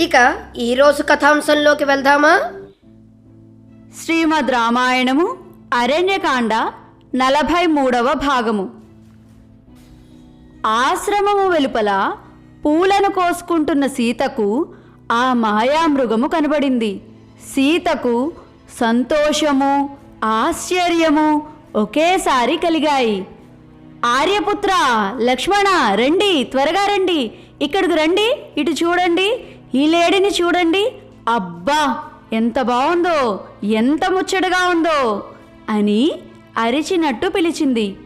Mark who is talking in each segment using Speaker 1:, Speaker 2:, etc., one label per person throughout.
Speaker 1: ఇక ఈరోజు కథాంశంలోకి వెళ్దామా?
Speaker 2: శ్రీమద్ రామాయణము అరణ్యకాండ నలభై మూడవ భాగము. ఆశ్రమము వెలుపల పూలను కోసుకుంటున్న సీతకు ఆ మాయామృగము కనబడింది. సీతకు సంతోషము ఆశ్చర్యము ఒకేసారి కలిగాయి. ఆర్యపుత్ర లక్ష్మణ రండి త్వరగా రండి ఇక్కడికి రండి ఇటు చూడండి ఈ లేడిని చూడండి. అబ్బా ఎంత బాగుందో ఎంత ముచ్చటగా ఉందో అని అరిచినట్టు పిలిచింది.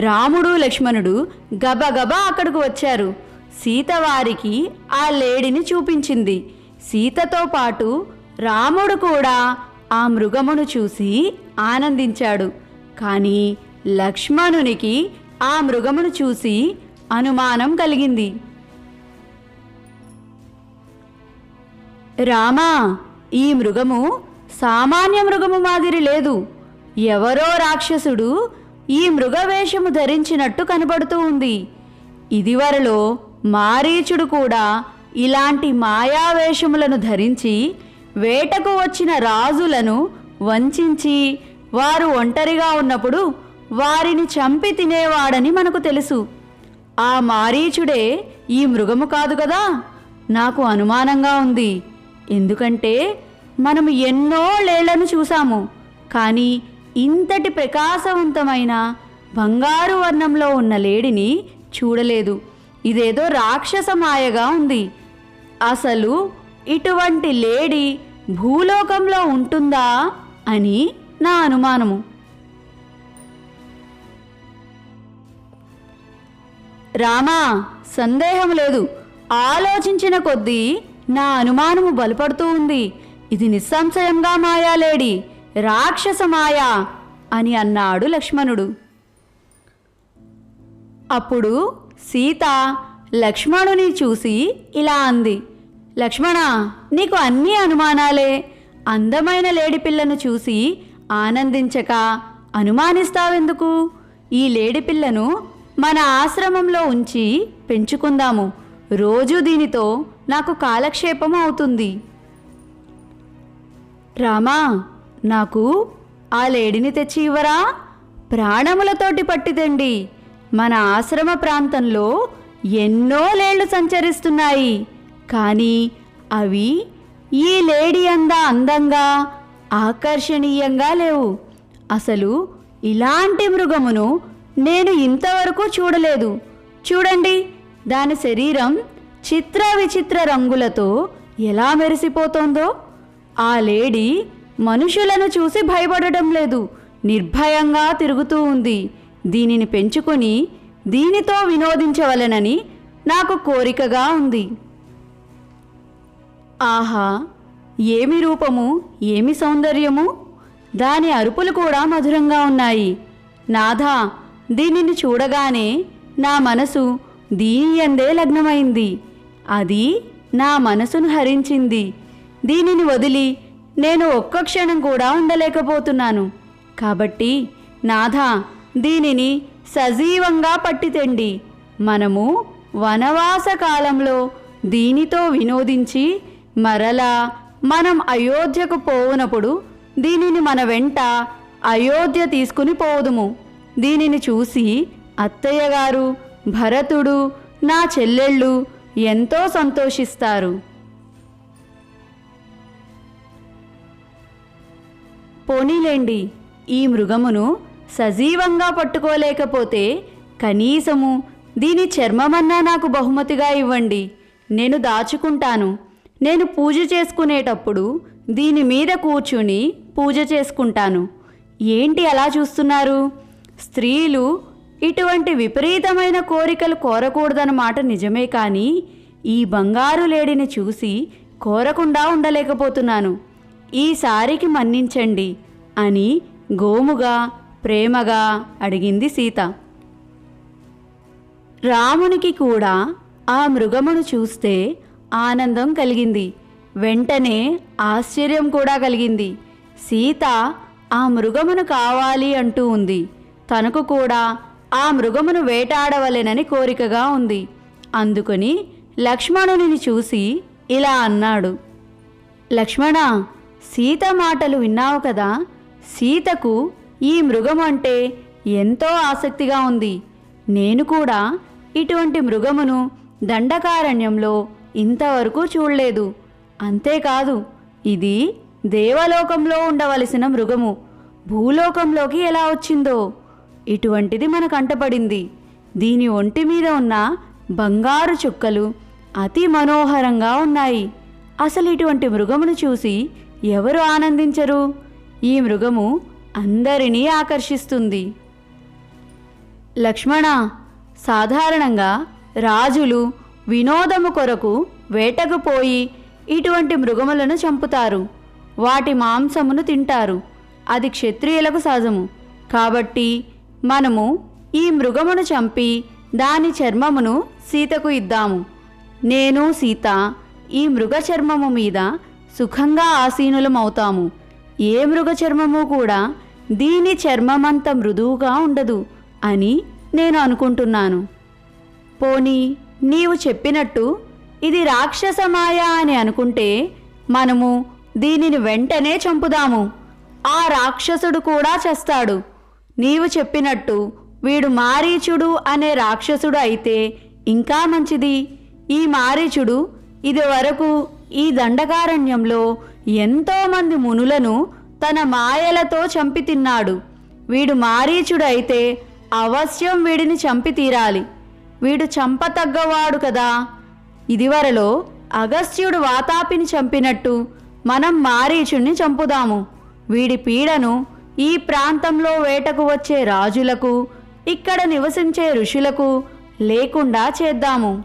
Speaker 2: రాముడు లక్ష్మణుడు గబగబా అక్కడికి వచ్చారు. సీత వారికి ఆ లేడిని చూపించింది. సీతతో పాటు రాముడు కూడా ఆ మృగమును చూసి ఆనందించాడు. కానీ లక్ష్మణునికి ఆ మృగమును చూసి అనుమానం కలిగింది. రామా ఈ మృగము సామాన్య మృగము మాదిరి లేదు. ఎవరో రాక్షసుడు ఈ మృగవేషము ధరించినట్టు కనబడుతూ ఉంది. ఇదివరలో మారీచుడు కూడా ఇలాంటి మాయావేషములను ధరించి వేటకు వచ్చిన రాజులను వంచించి వారు ఒంటరిగా ఉన్నప్పుడు వారిని చంపి తినేవాడని మనకు తెలుసు. ఆ మారీచుడే ఈ మృగము కాదు కదా? నాకు అనుమానంగా ఉంది. ఎందుకంటే మనం ఎన్నో లేళ్ళను చూసాము కానీ ఇంతటి ప్రకాశవంతమైన బంగారు వర్ణంలో ఉన్న లేడిని చూడలేదు. ఇదేదో రాక్షస మాయగా ఉంది. అసలు ఇటువంటి లేడి భూలోకంలో ఉంటుందా అని నా అనుమానము. రామా సందేహం లేదు. ఆలోచించిన కొద్దీ నా అనుమానము బలపడుతూ ఉంది. ఇది నిస్సంశయంగా మాయాలేడి. రాక్షస మాయా అని అన్నాడు లక్ష్మణుడు. అప్పుడు సీత లక్ష్మణుని చూసి ఇలా అంది. లక్ష్మణ నీకు అన్ని అనుమానాలే. అందమైన లేడి పిల్లను చూసి ఆనందించక అనుమానిస్తావెందుకు? ఈ లేడి పిల్లను మన ఆశ్రమంలో ఉంచి పెంచుకుందాము. రోజు దీనితో నాకు కాలక్షేపం అవుతుంది. రామా నాకు ఆ లేడిని తెచ్చి ఇవ్వరా? ప్రాణములతోటి పట్టిదండి. మన ఆశ్రమ ప్రాంతంలో ఎన్నో లేళ్ళు సంచరిస్తున్నాయి. కానీ అవి ఈ లేడీ అంద అందంగా ఆకర్షణీయంగా లేవు. అసలు ఇలాంటి మృగమును నేను ఇంతవరకు చూడలేదు. చూడండి దాని శరీరం చిత్ర విచిత్ర రంగులతో ఎలా మెరిసిపోతోందో? ఆ లేడీ మనుషులను చూసి భయపడటం లేదు. నిర్భయంగా తిరుగుతూ ఉంది. దీనిని పెంచుకొని దీనితో వినోదించవలెనని నాకు కోరికగా ఉంది. ఆహా! ఏమి రూపము? ఏమి సౌందర్యము? దాని అరుపులు కూడా మధురంగా ఉన్నాయి. నాథా దీనిని చూడగానే నా మనసు దీని అందే లగ్నమైంది. అది నా మనసును హరించింది. దీనిని వదిలి నేను ఒక్క క్షణం కూడా ఉండలేకపోతున్నాను. కాబట్టి నాథా దీనిని సజీవంగా పట్టితెండి. మనము వనవాస కాలంలో దీనితో వినోదించి మరలా మనం అయోధ్యకు పోవునప్పుడు దీనిని మన వెంట అయోధ్య తీసుకుని పోదుము దీనిని చూసి అత్తయ్య గారు భరతుడు నా చెల్లెళ్ళు ఎంతో సంతోషిస్తారు. పోనీలేండి ఈ మృగమును సజీవంగా పట్టుకోలేకపోతే కనీసము దీని చర్మమన్నా నాకు బహుమతిగా ఇవ్వండి. నేను దాచుకుంటాను. నేను పూజ చేసుకునేటప్పుడు దీని మీద కూర్చుని పూజ చేసుకుంటాను. ఏంటి అలా చూస్తున్నారు? స్త్రీలు ఇటువంటి విపరీతమైన కోరికలు కోరకూడదన్నమాట నిజమే కానీ ఈ బంగారు లేడిని చూసి కోరకుండా ఉండలేకపోతున్నాను. ఈసారికి మన్నించండి అని గోముగా ప్రేమగా అడిగింది సీత. రామునికి కూడా ఆ మృగమును చూస్తే ఆనందం కలిగింది. వెంటనే ఆశ్చర్యం కూడా కలిగింది. సీత ఆ మృగమును కావాలి అంటూ ఉంది. తనకు కూడా ఆ మృగమును వేటాడవలెనని కోరికగా ఉంది. అందుకని లక్ష్మణుని చూసి ఇలా అన్నాడు. లక్ష్మణ సీత మాటలు విన్నావు కదా సీతకు ఈ మృగం అంటే ఎంతో ఆసక్తిగా ఉంది. నేను కూడా ఇటువంటి మృగమును దండకారణ్యంలో ఇంతవరకు చూడలేదు. అంతేకాదు ఇది దేవలోకంలో ఉండవలసిన మృగము. భూలోకంలోకి ఎలా వచ్చిందో? ఇటువంటిది మన కంటపడింది దీని ఒంటి మీద ఉన్న బంగారు చుక్కలు అతి మనోహరంగా ఉన్నాయి. అసలు ఇటువంటి మృగమును చూసి ఎవరు ఆనందించరు? ఈ మృగము అందరినీ ఆకర్షిస్తుంది. లక్ష్మణ సాధారణంగా రాజులు వినోదము కొరకు వేటకు పోయి ఇటువంటి మృగములను చంపుతారు. వాటి మాంసమును తింటారు. అది క్షత్రియులకు సహజము. కాబట్టి మనము ఈ మృగమును చంపి దాని చర్మమును సీతకు ఇద్దాము. నేను సీత ఈ మృగ చర్మము మీద సుఖంగా ఆసీనులమవుతాము. ఏ మృగ చర్మము కూడా దీని చర్మమంత మృదువుగా ఉండదు అని నేను అనుకుంటున్నాను. పోనీ నీవు చెప్పినట్టు ఇది రాక్షసమాయ అని అనుకుంటే మనము దీనిని వెంటనే చంపుదాము. ఆ రాక్షసుడు కూడా చేస్తాడు. నీవు చెప్పినట్టు వీడు మారీచుడు అనే రాక్షసుడు అయితే ఇంకా మంచిది. ఈ మారీచుడు ఇది వరకు ఈ దండకారణ్యంలో ఎంతోమంది మునులను తన మాయలతో చంపి తిన్నాడు. వీడు మారీచుడు అయితే అవశ్యం వీడిని చంపి తీరాలి. వీడు చంపతగ్గవాడు కదా. ఇదివరలో అగస్త్యుడు వాతాపిని చంపినట్టు మనం మారీచుణ్ణి చంపుదాము. వీడి పీడను ఈ ప్రాంతంలో వేటకు వచ్చే రాజులకు ఇక్కడ నివసించే ఋషులకు లేకుండా చేద్దాము.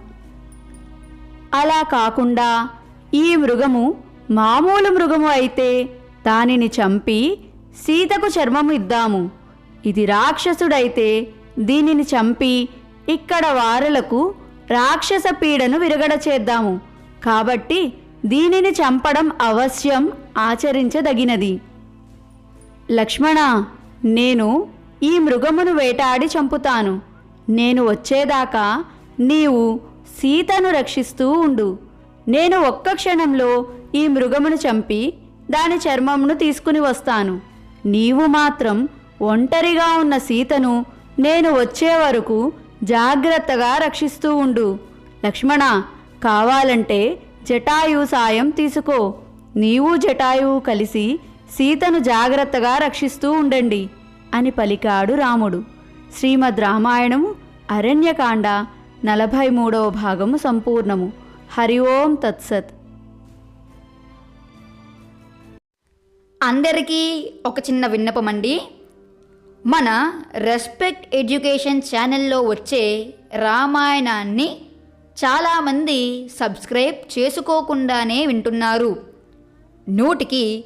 Speaker 2: అలా కాకుండా ఈ మృగము మామూలు మృగము అయితే దానిని చంపి సీతకు చర్మము ఇద్దాము. ఇది రాక్షసుడైతే దీనిని చంపి ఇక్కడ వారులకు రాక్షస పీడను విరగడ చేద్దాము. కాబట్టి దీనిని చంపడం అవశ్యం ఆచరించదగినది. లక్ష్మణ నేను ఈ మృగమును వేటాడి చంపుతాను. నేను వచ్చేదాకా నీవు సీతను రక్షిస్తూ ఉండు. నేను ఒక్క క్షణంలో ఈ మృగమును చంపి దాని చర్మమును తీసుకుని వస్తాను. నీవు మాత్రం ఒంటరిగా ఉన్న సీతను నేను వచ్చే వరకు జాగ్రత్తగా రక్షిస్తూ ఉండు. లక్ష్మణ కావాలంటే జటాయు సాయం తీసుకో. నీవు జటాయువు కలిసి సీతను జాగ్రత్తగా రక్షిస్తూ ఉండండి అని పలికాడు రాముడు. శ్రీమద్ రామాయణము అరణ్యకాండ నలభై మూడవ భాగము సంపూర్ణము. హరి ఓం తత్సత్.
Speaker 3: అందరికీ ఒక చిన్న విన్నపం అండి మన రెస్పెక్ట్ ఎడ్యుకేషన్ ఛానల్లో వచ్చే రామాయణాన్ని చాలామంది సబ్స్క్రైబ్ చేసుకోకుండానే వింటున్నారు. నూటికి